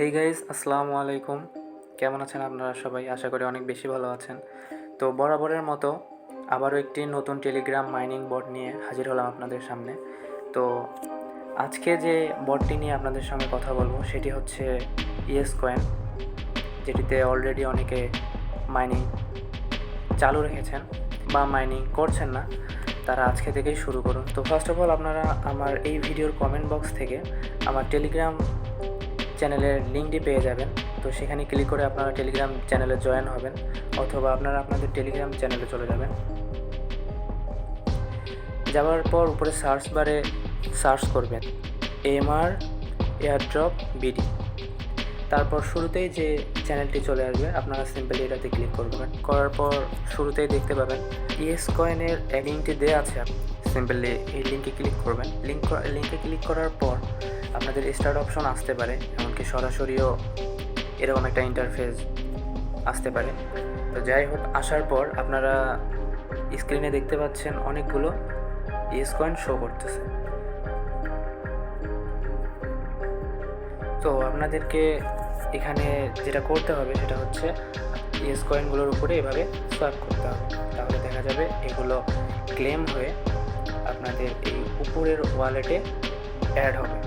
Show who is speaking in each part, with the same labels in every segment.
Speaker 1: Hey guys আসসালামু আলাইকুম। কেমন আছেন আপনারা সবাই? আশা করি অনেক বেশি ভালো আছেন। তো বরাবরের মতো আবারও একটি নতুন টেলিগ্রাম মাইনিং বট নিয়ে হাজির হলাম আপনাদের সামনে। তো আজকে যে বটটি নিয়ে আপনাদের সঙ্গে কথা বলব, সেটি হচ্ছে ইয়েস কয়েন যেটিতে অলরেডি অনেকে মাইনিং চালু রেখেছেন বা মাইনিং করছেন না। তারা আজকে থেকেই শুরু করুন। তো ফার্স্ট অফ অল আপনারা আমার এই ভিডিওর কমেন্ট বক্স থেকে আমার টেলিগ্রাম চ্যানেলের লিঙ্কটি পেয়ে যাবেন। তো সেখানে ক্লিক করে আপনারা টেলিগ্রাম চ্যানেলে জয়েন হবেন অথবা আপনারা আপনাদের টেলিগ্রাম চ্যানেলে চলে যাবেন। যাওয়ার পর উপরে সার্চ বারে সার্চ করবেন এমআর এয়ারড্রপ বিডি। তারপর শুরুতেই যে চ্যানেলটি চলে আসবে, আপনারা সিম্পলি এটাতে ক্লিক করবেন। করার পর শুরুতেই দেখতে পাবেন ইএস কয়েনের লিঙ্কটি দেওয়া আছে। সিম্পলি এই লিঙ্কে ক্লিক করবেন। লিঙ্ক লিঙ্কে ক্লিক করার পর আপনাদের স্টার্ট অপশন আসতে পারে, এমনকি সরাসরিও এরকম একটা ইন্টারফেস আসতে পারে। তো যাই হোক, আসার পর আপনারা স্ক্রিনে দেখতে পাচ্ছেন অনেকগুলো ইএস কয়েন শো করতেছে। তো আপনাদেরকে এখানে যেটা করতে হবে, সেটা হচ্ছে ইয়েস কয়েনগুলোর উপরে এভাবে সোয়াপ করতে হবে। তাহলে দেখা যাবে এগুলো ক্লেম হয়ে আপনাদের এই উপরের ওয়ালেটে অ্যাড হবে।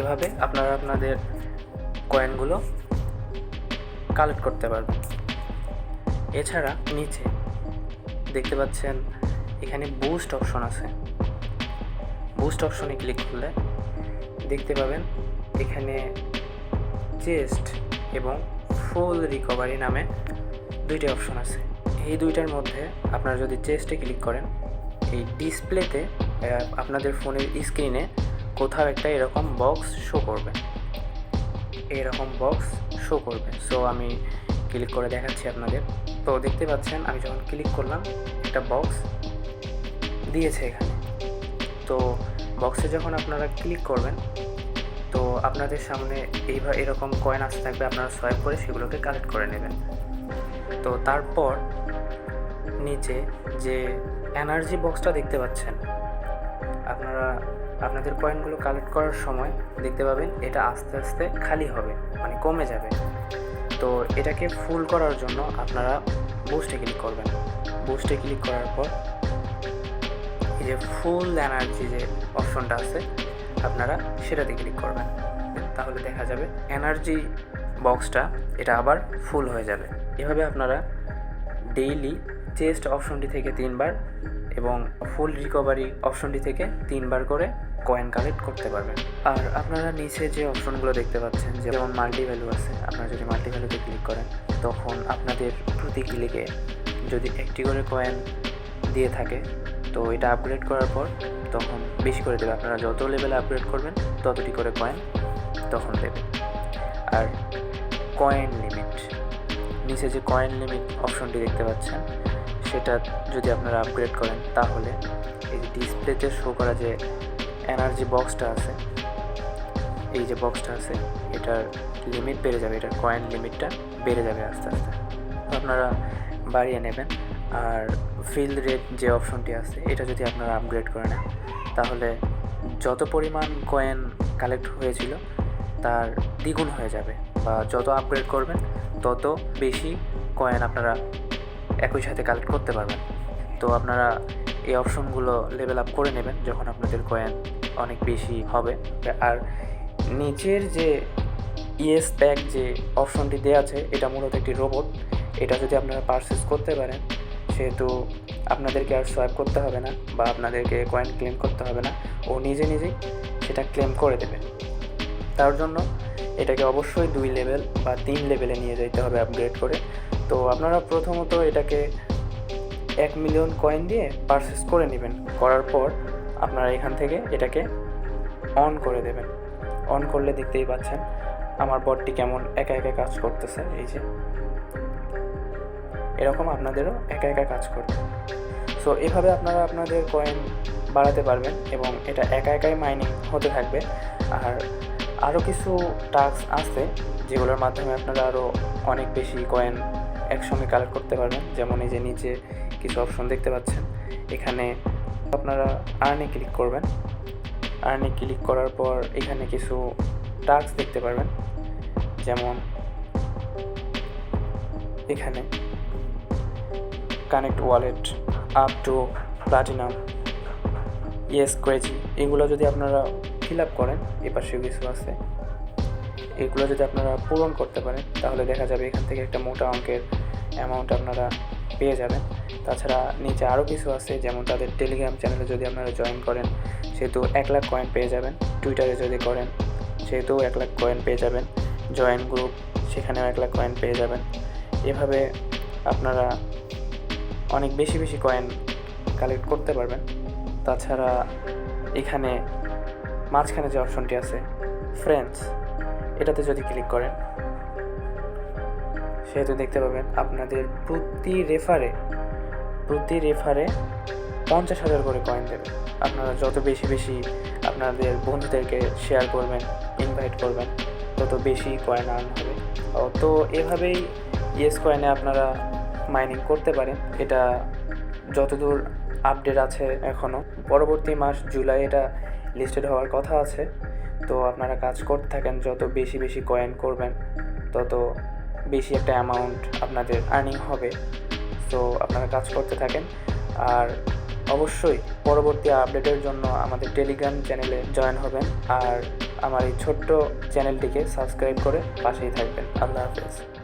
Speaker 1: এভাবে আপনারা আপনাদের কয়েনগুলো কালেক্ট করতে পারবেন। এছাড়া নিচে দেখতে পাচ্ছেন এখানে বুস্ট অপশন আছে। বুস্ট অপশনে ক্লিক করলে দেখতে পাবেন এখানে চেস্ট এবং ফুল রিকভারি নামে দুইটা অপশন আছে। এই দুইটার মধ্যে আপনারা যদি চেস্টে ক্লিক করেন, এই ডিসপ্লেতে আপনাদের ফোনের স্ক্রিনে কোথাও একটা এরকম বক্স শো করবে। এরকম বক্স শো করবে। সো আমি ক্লিক করে দেখাচ্ছি আপনাদের। তো, দেখতে পাচ্ছেন, আমি যখন ক্লিক করলাম, একটা বক্স দিয়েছে এখানে। তো বক্সে যখন আপনারা ক্লিক করবেন, তো আপনাদের সামনে এইভাবে এরকম কয়েন আসতে থাকবে, আপনারা সোয়াইপ করে সেগুলোকে কালেক্ট করে নেবেন। তো, তারপর নিচে যে এনার্জি বক্সটা দেখতে পাচ্ছেন, আপনারা আপনাদের কয়েনগুলো কালেক্ট করার সময় দেখতে পাবেন এটা আস্তে আস্তে খালি হবে মানে কমে যাবে। তো এটাকে ফুল করার জন্য আপনারা বুস্টে ক্লিক করবেন। বুস্টে ক্লিক করার পর এই যে ফুল এনার্জি যে অপশনটা আছে, আপনারা সেটাতে ক্লিক করবেন। তাহলে দেখা যাবে এনার্জি বক্সটা এটা আবার ফুল হয়ে যাবে। এভাবে আপনারা ডেইলি চেস্ট অপশনটি থেকে তিনবার এবং ফুল রিকভারি অপশনটি থেকে তিনবার করে কয়েন কালেক্ট করতে পারবেন। আর আপনারা নিচে যে অপশনগুলো দেখতে পাচ্ছেন, যেমন মাল্টি ভ্যালু আছে, আপনারা যদি মাল্টি ভ্যালুতে ক্লিক করেন, তখন আপনাদের প্রতি ক্লিকে যদি একটি করে কয়েন দিয়ে থাকে, তো এটা আপগ্রেড করার পর তখন বেশি করে দেবে। আপনারা যত লেভেলে আপগ্রেড করবেন, ততটি করে কয়েন তখন দেবে। আর কয়েন লিমিট নিচে যে কয়েন লিমিট অপশনটি দেখতে পাচ্ছেন সেটা যদি আপনারা আপগ্রেড করেন তাহলে এই ডিসপ্লেতে শো করা যে এনার্জি বক্সটা আছে, এই যে বক্সটা আছে, এটার লিমিট বেড়ে যাবে, এটার কয়েন লিমিটটা বেড়ে যাবে আস্তে আস্তে। আপনারা বাড়িয়ে নেবেন। আর ফিল রেট যে অপশনটি আছে, এটা যদি আপনারা আপগ্রেড করে নেন, তাহলে যত পরিমাণ কয়েন কালেক্ট হয়েছিল, তার দ্বিগুণ হয়ে যাবে। বা যত আপগ্রেড করবেন, তত বেশি কয়েন আপনারা একই সাথে কালেক্ট করতে পারবেন। তো আপনারা এই অপশনগুলো লেভেল আপ করে নেবেন যখন আপনাদের কয়েন অনেক বেশি হবে। আর নিচের যে ইএস প্যাক যে অপশনটি দেওয়া আছে, এটা মূলত একটি রোবট এটা যদি আপনারা পারচেস করতে পারেন, সেহেতু আপনাদেরকে আর সোয়াইপ করতে হবে না বা আপনাদেরকে কয়েন ক্লেম করতে হবে না। ও নিজে নিজেই সেটা ক্লেম করে দেবে। তার জন্য এটাকে অবশ্যই দুই লেভেল বা তিন লেভেলে নিয়ে যেতে হবে আপগ্রেড করে। তো আপনারা প্রথমত এটাকে এক মিলিয়ন কয়েন দিয়ে পারচেস করে নেবেন। করার পর আপনারা এখান থেকে এটাকে অন করে দেবেন। অন করলে দেখতেই পাচ্ছেন আমার বটটি কেমন একা একা কাজ করতেছে। এই যে এরকম আপনাদেরও একা একা কাজ করবে। সো এভাবে আপনারা আপনাদের কয়েন বাড়াতে পারবেন এবং এটা একা একাই মাইনিং হতে থাকবে। আর আরও কিছু টাস্ক আছে যেগুলোর মাধ্যমে আপনারা আরও অনেক বেশি কয়েন একসঙ্গে কালেক্ট করতে পারবেন। যেমন এই যে নিচে কিছু অপশন দেখতে পাচ্ছেন। এখানে আপনারা আর্নে ক্লিক করবেন। আর্নে ক্লিক করার পর এখানে কিছু টাস্ক দেখতে পারবেন। যেমন এখানে connect wallet up to platinum yes crazy এগুলো যদি আপনারা ফিল আপ করেন এ পাশেও কিছু আছে। এগুলো যদি আপনারা পূরণ করতে পারেন, তাহলে দেখা যাবে এখান থেকে একটা মোটা অঙ্কের অ্যামাউন্ট আপনারা পেয়ে যাবেন। তাছাড়া নিচে আরও কিছু আছে, যেমন তাদের টেলিগ্রাম চ্যানেলে যদি আপনারা জয়েন করেন, সেহেতু এক লাখ কয়েন পেয়ে যাবেন। টুইটারে যদি করেন, সেহেতু এক লাখ কয়েন পেয়ে যাবেন। জয়েন গ্রুপ সেখানেও এক লাখ কয়েন পেয়ে যাবেন। এভাবে আপনারা অনেক বেশি বেশি কয়েন কালেক্ট করতে পারবেন। তাছাড়া এখানে মাঝখানে যে অপশনটি আছে ফ্রেন্ডস এটাতে যদি ক্লিক করেন, সেহেতু দেখতে পাবেন আপনাদের প্রতি রেফারে প্রতি রেফারে পঞ্চাশ হাজার করে কয়েন দেবে। আপনারা যত বেশি বেশি আপনাদের বন্ধুদেরকে শেয়ার করবেন ইনভাইট করবেন, তত বেশি কয়েন আর্ন হবে। তো এভাবেই ইয়েস কয়েনে আপনারা মাইনিং করতে পারেন। এটা যতদূর আপডেট আছে এখনও পরবর্তী মাস জুলাই এটা লিস্টেড হওয়ার কথা আছে। তো আপনারা কাজ করতে থাকেন, যত বেশি বেশি কয়েন করবেন, তত বেশি একটা অ্যামাউন্ট আপনাদের আর্নিং হবে। সো আপনারা কাজ করতে থাকেন। আর অবশ্যই পরবর্তী আপডেটের জন্য আমাদের টেলিগ্রাম চ্যানেলে জয়েন হবেন। আর আমার এই ছোট্ট চ্যানেলটিকে সাবস্ক্রাইব করে পাশেই থাকবেন। আল্লাহ হাফেজ।